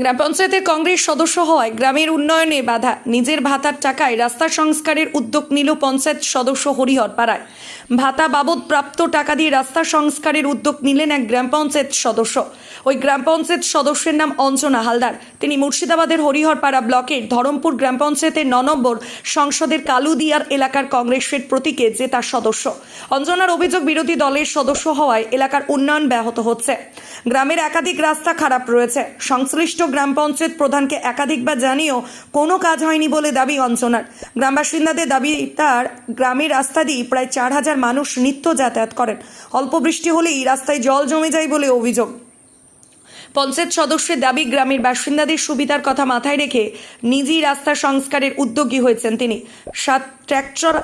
গ্রাম পঞ্চায়েতের কংগ্রেস সদস্য হওয়ায় গ্রামের উন্নয়নে বাধা। নিজের ভাতার টাকায় রাস্তা সংস্কারের উদ্যোগ নিল পঞ্চায়েত সদস্য হরিহর পাড়ায়। ভাতা বাবদ প্রাপ্ত টাকা দিয়ে রাস্তা সংস্কারের উদ্যোগ নিলেন এক গ্রাম পঞ্চায়েত সদস্য। ওই গ্রাম পঞ্চায়েত সদস্যের নাম অঞ্জনা হালদার। তিনি মুর্শিদাবাদের হরিহরপাড়া ব্লকের ধরমপুর গ্রাম পঞ্চায়েতের ন নম্বর সংসদের কালুদিয়ার এলাকার কংগ্রেসের প্রতীকে জেতা সদস্য। অঞ্জনার অভিযোগ, বিরোধী দলের সদস্য হওয়ায় এলাকার উন্নয়ন ব্যাহত হচ্ছে। গ্রামের একাধিক রাস্তা খারাপ রয়েছে। সংশ্লিষ্ট গ্রাম পঞ্চায়েত প্রধানকে একাধিকবার জানিয়েও কোনো কাজ হয়নি বলে দাবি অঞ্চনার। গ্রাম বাসিন্দাদের দাবি, তার গ্রামের রাস্তা দিয়ে প্রায় চার হাজার মানুষ নিত্য যাতায়াত করেন। অল্প বৃষ্টি হলেই রাস্তায় জল জমে যায় বলে অভিযোগ। পঞ্চায়েত সদস্যের দাবি, গ্রামের বাসিন্দাদের সুবিধার কথা মাথায় রেখে নিজেই রাস্তা সংস্কারের উদ্যোগী হয়েছেন তিনি। সাত ট্র্যাক্টর,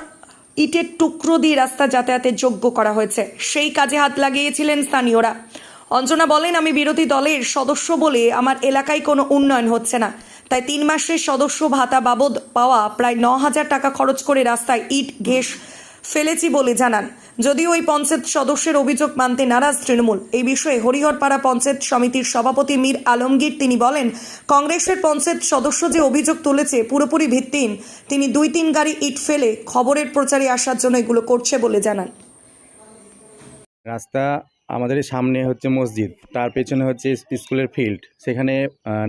ইটের টুকরো দিয়ে রাস্তা যাতায়াতের যোগ্য করা হয়েছে। সেই কাজে হাত লাগিয়েছিলেন স্থানীয়রা। অঞ্জনা বলেন, আমি বিরোধী দলের সদস্য বলে আমার এলাকায় কোনো উন্নয়ন হচ্ছে না। তাই তিন মাসের সদস্য ভাতা বাবদ পাওয়া প্রায় ন হাজার টাকা খরচ করে রাস্তায় ইট, ঘেস ফেলেছি বলে জানান। যদিও ওই পঞ্চায়েত সদস্যের অভিযোগ মানতে নারাজ তৃণমূল। এই বিষয়ে হরিহরপাড়া পঞ্চায়েত সমিতির সভাপতি মীর আলমগীর তিনি বলেন, কংগ্রেসের পঞ্চায়েত সদস্য যে অভিযোগ তুলেছে পুরোপুরি ভিত্তিহীন। তিনি দুই তিন গাড়ি ইট ফেলে খবরের প্রচারে আসার জন্য এগুলো করছে বলে জানান। রাস্তা আমাদের সামনে হচ্ছে মসজিদ। তার পেছনে হচ্ছে স্কুলের ফিল্ড। সেখানে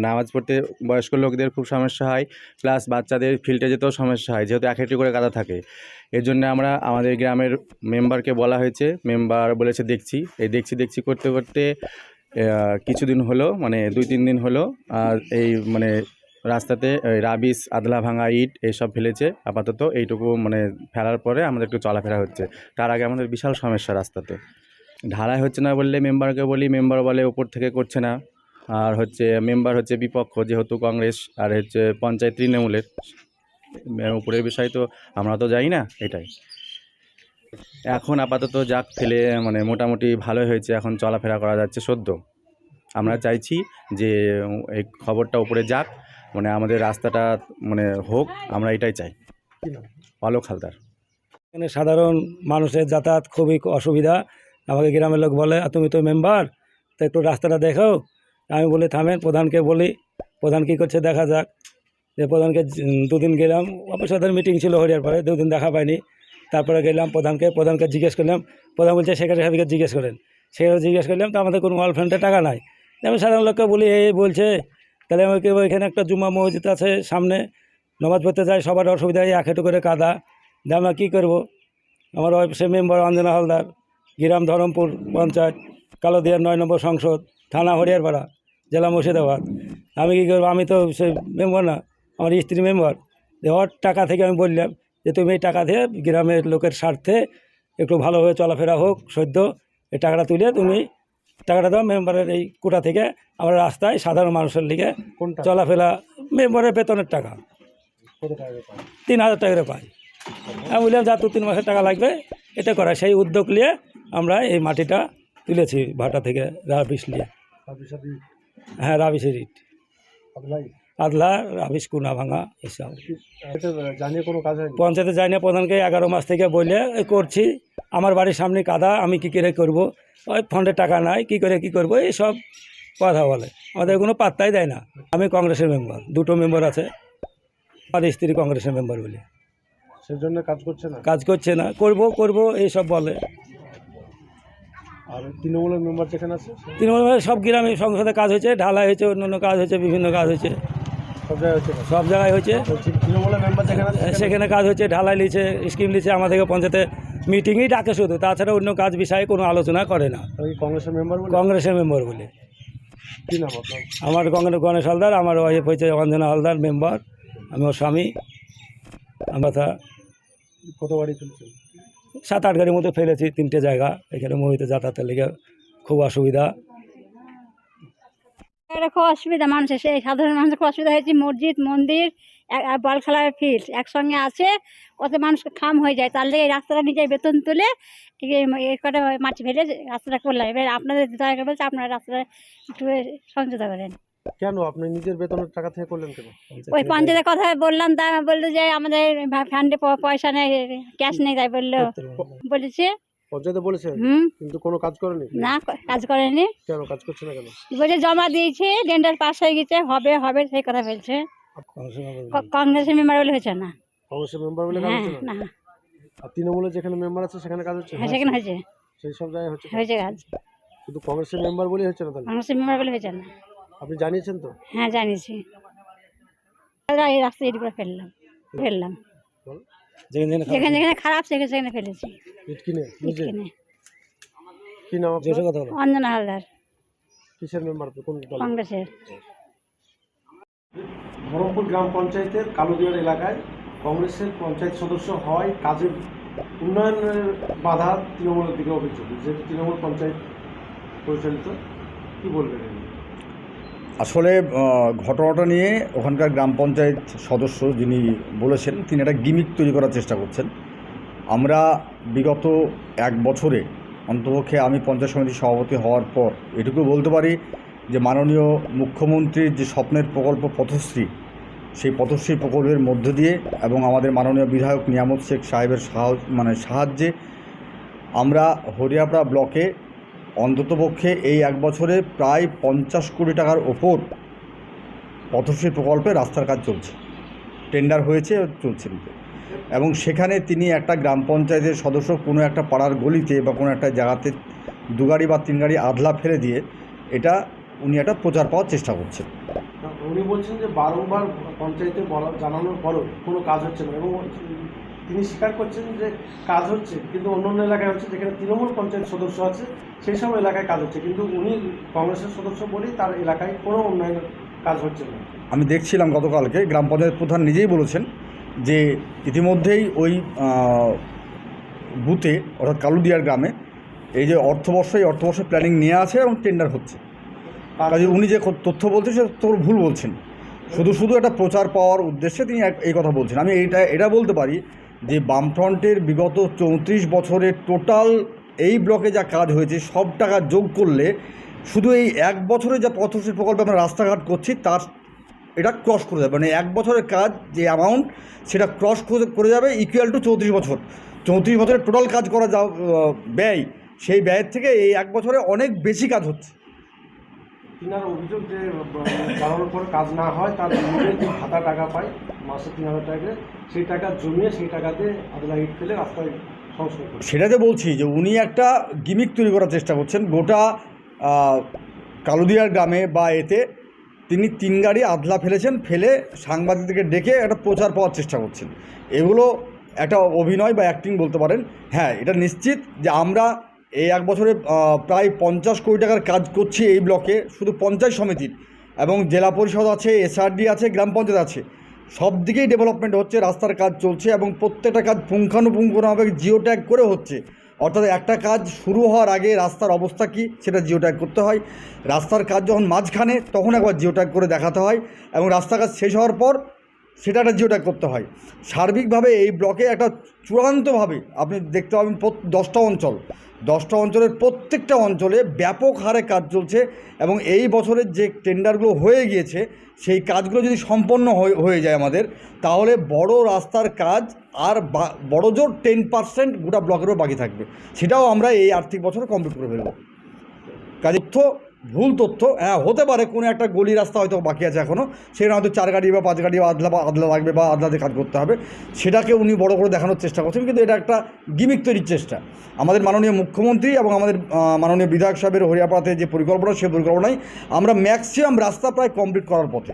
নামাজ পড়তে বয়স্ক লোকদের খুব সমস্যা হয়। প্লাস বাচ্চাদের ফিল্ডে যেতেও সমস্যা হয়, যেহেতু এক একটি করে কাদা থাকে। এর জন্য আমরা আমাদের গ্রামের মেম্বারকে বলা হয়েছে, মেম্বার বলেছে দেখছি। এই দেখছি দেখছি করতে করতে কিছুদিন হলো মানে দুই, তিন দিন হলো, আর এই মানে রাস্তাতে রাবিশ আদলা ভাঙা ইট এইসব ফেলেছে। আপাতত এইটুকু মানে ফেলার পরে আমাদের একটু চলাফেরা হচ্ছে। তার আগে আমাদের বিশাল সমস্যা রাস্তাতে। ঢালাই হচ্ছে না বললে মেম্বারকে বলি মেম্বার বলে উপর থেকে করছে না। আর হচ্ছে মেম্বার হচ্ছে বিপক্ষ যেহেতু কংগ্রেস আর হচ্ছে পঞ্চায়েত তৃণমূলের। উপরের বিষয় তো আমরা তো যাই না এটাই। এখন আপাতত যাক ফেলে মানে মোটামুটি ভালোই হয়েছে এখন চলাফেরা করা যাচ্ছে সদ্য। আমরা চাইছি যে এই খবরটা উপরে যাক মানে আমাদের রাস্তাটা মানে হোক আমরা এটাই চাই। অলোক হালদার। এখানে সাধারণ মানুষের যাতায়াত খুবই অসুবিধা। আমাকে গ্রামের লোক বলে, "আর তুমি তো মেম্বার তো একটু রাস্তাটা দেখো। আমি বলি, থামেন, প্রধানকে বলি, প্রধান কী করছে দেখা যাক। যে প্রধানকে দুদিন গেলাম অফিস ওদের মিটিং ছিল হরিয়ার পরে দুদিন দেখা পাইনি। তারপরে গেলাম প্রধানকে প্রধানকে জিজ্ঞেস করলাম, প্রধান বলছে সেক্রেটারি সাহেবকে জিজ্ঞেস করেন। সেখানে জিজ্ঞেস করলাম, তো আমাদের কোনো ওয়ালফ্রেন্ডে টাকা নাই? আমি সাধারণ লোককে বলি, এই বলছে। তাহলে আমাকে ওইখানে একটা জুম্মা মসজিদ আছে সামনে, নামাজ পড়তে যাই সবার অসুবিধা এক হেঁটু করে কাদা। দিয়ে আমরা কী করব? আমার সে মেম্বার অঞ্জনা হালদার। গ্রাম ধরমপুর পঞ্চায়েত কালোদিয়ার নয় নম্বর সংসদ থানা হরিয়ারপাড়া জেলা মুর্শিদাবাদ। আমি কী করব? আমি তো সে মেম্বার না আমার স্ত্রী মেম্বার। ওর টাকা থেকে আমি বললাম যে তুমি এই টাকা দিয়ে গ্রামের লোকের স্বার্থে একটু ভালোভাবে চলাফেরা হোক সদ্য। এই টাকাটা তুলে তুমি টাকাটা দাও মেম্বারের এই কোটা থেকে। আমরা রাস্তায় সাধারণ মানুষের লিগে চলাফেরা মেম্বারের বেতনের টাকা। তিন হাজার টাকা করে পাই আমি বললাম যা দু তিন মাসের টাকা লাগবে এটা করা সেই উদ্যোগ নিয়ে আমরা এই মাটিটা তুলেছি ভাটা থেকে রাবিশ নিয়ে। হ্যাঁ রাবিশের ইট। আদলা রাবিশ কুনা ভাঙা এসব। পঞ্চায়েতে যাই না প্রধানকে এগারো মাস থেকে বলে করছি আমার বাড়ির সামনে কাদা আমি কী করে করব? ওই ফান্ডে টাকা নাই কি করে কি করব? এই সব কথা বলে। আমাদের কোনো পাত্তাই দেয় না। আমি কংগ্রেসের মেম্বার দুটো মেম্বার আছে। আর স্ত্রী কংগ্রেসের মেম্বার বলে। সেজন্য কাজ করছে না? কাজ করছে না করব করব এইসব বলে। আর তৃণমূলের মেম্বার যেখানে আছে? তৃণমূল সব গ্রামে সংসদে কাজ হয়েছে ঢালাই হয়েছে অন্যান্য কাজ হয়েছে বিভিন্ন কাজ হয়েছে। সব জায়গায় হয়েছে তৃণমূলের মেম্বার যেখানে সেখানে- কাজ হচ্ছে ঢালাই লিছে স্কিম লিছে আমাদেরকে পঞ্চায়েতে মিটিংই ডাকে শুধু। তাছাড়া অন্য কাজ বিষয়ে কোনো আলোচনা করে না। ওই কংগ্রেসের মেম্বার বলে? কংগ্রেসের মেম্বার বলে। আমার কংগ্রেস গণেশ হালদার আমার ওয়াইফ হয়েছে অঞ্জনা হালদার মেম্বার আমি ওর স্বামী। আমরা কত বাড়ি চলছে সাত আট গাড়ির মতো ফেলেছি, তিনটে জায়গা। এখানে মহিতে যাতায়াতের লেগে খুব অসুবিধা। খুব অসুবিধা, মানুষের সেই সাধারণ মানুষের খুব অসুবিধা হয়েছে। মসজিদ, মন্দির বল খেলার ফিল্ড একসঙ্গে আছে। ওতে মানুষ খাম হয়ে যায়, তার লেগে এই রাস্তাটা নিজে বেতন তুলে মাটি ফেলে রাস্তাটা করলাম। এবার আপনাদের দয়া বলছে, আপনারা রাস্তাটা একটু সংযুক্ত করেন। কেন? আপনি নিজের বেতনের টাকা থেকে করলেন কেন? ওই পঞ্চায়েতের কথা বললাম তা বলল যে আমাদের ফান্ডে পয়সা নেই ক্যাশ নেই তাই বলল। বলেছে। পঞ্চায়েতে বলেছেন হুম। কিন্তু কোনো কাজ করেনি? না কাজ করেনি। কেন? কাজ করছে না কেন? বলছে জমা দিয়েছে টেন্ডার পাস হয়ে গেছে হবে হবে সেই কথা বলছে। কংগ্রেসের মেম্বার বলে হয়েছে না। কংগ্রেসের মেম্বার বলে কাজ হ্যাঁ হচ্ছে না? না। আর তৃণমূলের যেখানে মেম্বার আছে সেখানে কাজ হচ্ছে? হ্যাঁ সেখানে হয়েছে। সেই সব জায়গায় হচ্ছে হয়েছে কাজ। শুধু কংগ্রেসের মেম্বার বলেই হচ্ছে না কংগ্রেসের মেম্বার বলে হয়েছে না। আপনি জানিয়েছেন তো? হ্যাঁ জানিয়েছি। আমরা এই রাস্তা এদিক করে ফেললাম ফেললাম। যেখানে যেখানে খারাপ সেখানে সেখানে ফেলেছি। ইট কিনে নিজে কিনে কি নাম আপনার? কথা বলো। অঞ্জনা হালদার। কিসের মেম্বার? কোন দল কংগ্রেসের। ধরমপুর গ্রাম পঞ্চায়েতের কালুদিয়ার এলাকায় কংগ্রেসের পঞ্চায়েত সদস্য হয় কাজের উন্নয়নের বাধা তৃণমূলের দিকে অভিযোগ। যেহেতু তৃণমূল পঞ্চায়েত পরিচালিত কি বলবেন? আসলে ঘটনাটা নিয়ে ওখানকার গ্রাম পঞ্চায়েত সদস্য যিনি বলেছেন, তিনি একটা গিমিক তৈরি করার চেষ্টা করছেন। আমরা বিগত এক বছরে অন্তপক্ষে আমি পঞ্চায়েত সমিতির সভাপতি হওয়ার পর এটুকু বলতে পারি যে, মাননীয় মুখ্যমন্ত্রীর যে স্বপ্নের প্রকল্প পথশ্রী, সেই পথশ্রী প্রকল্পের মধ্য দিয়ে এবং আমাদের মাননীয় বিধায়ক নিয়ামত শেখ সাহেবের সাহায্য মানে সাহায্যে আমরা হরিয়াপাড়া ব্লকে অন্ততপক্ষে এই এক বছরে প্রায় পঞ্চাশ কোটি টাকার ওপর পথশ্রী প্রকল্পে রাস্তার কাজ চলছে টেন্ডার হয়েছে, চলছে। এবং সেখানে তিনি একটা গ্রাম পঞ্চায়েতের সদস্য কোনো একটা পাড়ার গলিতে বা কোনো একটা জায়গাতে দু গাড়ি বা তিন গাড়ি আধলা ফেলে দিয়ে এটা উনি একটা প্রচার পাওয়ার চেষ্টা করছেন উনি বলছেন যে বারংবার পঞ্চায়েতে বলা, জানানোর পরও কোনো কাজ হচ্ছে না এবং তিনি স্বীকার করছেন যে কাজ হচ্ছে, কিন্তু অন্য অন্য এলাকায় হচ্ছে যেখানে তৃণমূল পঞ্চায়েত সদস্য আছে সেই সব এলাকায় কাজ হচ্ছে। কিন্তু উনি কংগ্রেসের সদস্য বলেই তার এলাকায় কোনো উন্নয়নের কাজ হচ্ছে না। আমি দেখছিলাম গতকালকে গ্রাম পঞ্চায়েত প্রধান নিজেই বলেছেন যে ইতিমধ্যেই ওই বুথে অর্থাৎ কালুদিয়ার গ্রামে এই যে অর্থবর্ষ এই অর্থবর্ষের প্ল্যানিং নিয়ে আছে এবং টেন্ডার হচ্ছে। কাজে উনি যে তথ্য বলছেন সে তথ্য ভুল বলছেন। শুধু শুধু একটা প্রচার পাওয়ার উদ্দেশ্যে তিনি এই কথা বলছেন। আমি এটা এটা বলতে পারি যে বামফ্রন্টের বিগত চৌত্রিশ বছরের টোটাল এই ব্লকে যা কাজ হয়েছে, সব টাকা যোগ করলে শুধু এই এক বছরে যা পথশ্রী প্রকল্পে আমরা রাস্তাঘাট করছি, তার এটা ক্রস করে যাবে মানে এক বছরের কাজ যে অ্যামাউন্ট সেটা ক্রস করে যাবে ইকুয়াল টু চৌত্রিশ বছর। চৌত্রিশ বছরের টোটাল কাজ করা যা ব্যয়, সেই ব্যয়ের থেকে এই এক বছরে অনেক বেশি কাজ হচ্ছে। কাজ না হয়, তার টাকা পায়, মাসে তিন হাজার টাকা সেই টাকা জমিয়ে সেই টাকাতে ইট ফেলে রাস্তায় করে সেটাতে বলছি যে উনি একটা গিমিক তৈরি করার চেষ্টা করছেন। গোটা কালুদিয়ার গ্রামে বা এতে তিনি তিন গাড়ি আধলা ফেলেছেন, ফেলে সাংবাদিকদেরকে ডেকে একটা প্রচার পাওয়ার চেষ্টা করছেন। এগুলো একটা অভিনয় বা অ্যাক্টিং বলতে পারেন। হ্যাঁ এটা নিশ্চিত যে আমরা এই এক বছরে প্রায় পঞ্চাশ কোটি টাকার কাজ করছি এই ব্লকে। শুধু পঞ্চায়েত সমিতির এবং জেলা পরিষদ আছে, এসআরডি আছে, গ্রাম পঞ্চায়েত আছে। সব দিকেই ডেভেলপমেন্ট হচ্ছে, রাস্তার কাজ চলছে এবং প্রত্যেকটা কাজ পুঙ্খানুপুঙ্খভাবে জিও ট্যাগ করে হচ্ছে। অর্থাৎ একটা কাজ শুরু হওয়ার আগে রাস্তার অবস্থা কী, সেটা জিও ট্যাগ করতে হয়। রাস্তার কাজ যখন মাঝখানে, তখন একবার জিও ট্যাগ করে দেখাতে হয় এবং রাস্তার কাজ শেষ হওয়ার পর সেটা একটা জিও ট্যাগ করতে হয়। সার্বিকভাবে এই ব্লকে একটা চূড়ান্তভাবে আপনি দেখতে পাবেন দশটা অঞ্চল। দশটা অঞ্চলের প্রত্যেকটা অঞ্চলে ব্যাপক হারে কাজ চলছে এবং এই বছরের যে টেন্ডারগুলো হয়ে গিয়েছে, সেই কাজগুলো যদি সম্পন্ন হয়ে যায় আমাদের, তাহলে বড় রাস্তার কাজ আর বড় জোর টেন পার্সেন্ট গোটা ব্লকেরও বাকি থাকবে। সেটাও আমরা এই আর্থিক বছরে কমপ্লিট করে ফেলব। কাজে ভুল তথ্য হ্যাঁ হতে পারে, কোনো একটা গলি রাস্তা হয়তো বাকি আছে এখনও সেখানে হয়তো চার গাড়ি বা পাঁচ গাড়ি বা আদলা বা আদলা লাগবে বা আদলাতে কাজ করতে হবে, সেটাকে উনি বড় করে দেখানোর চেষ্টা করছেন, কিন্তু এটা একটা গিমিক তৈরির চেষ্টা। আমাদের মাননীয় মুখ্যমন্ত্রী এবং আমাদের মাননীয় বিধায়ক সাহেবের হরিয়াপাড়াতে যে পরিকল্পনা সেই পরিকল্পনায় আমরা ম্যাক্সিমাম রাস্তা প্রায় কমপ্লিট করার পথে।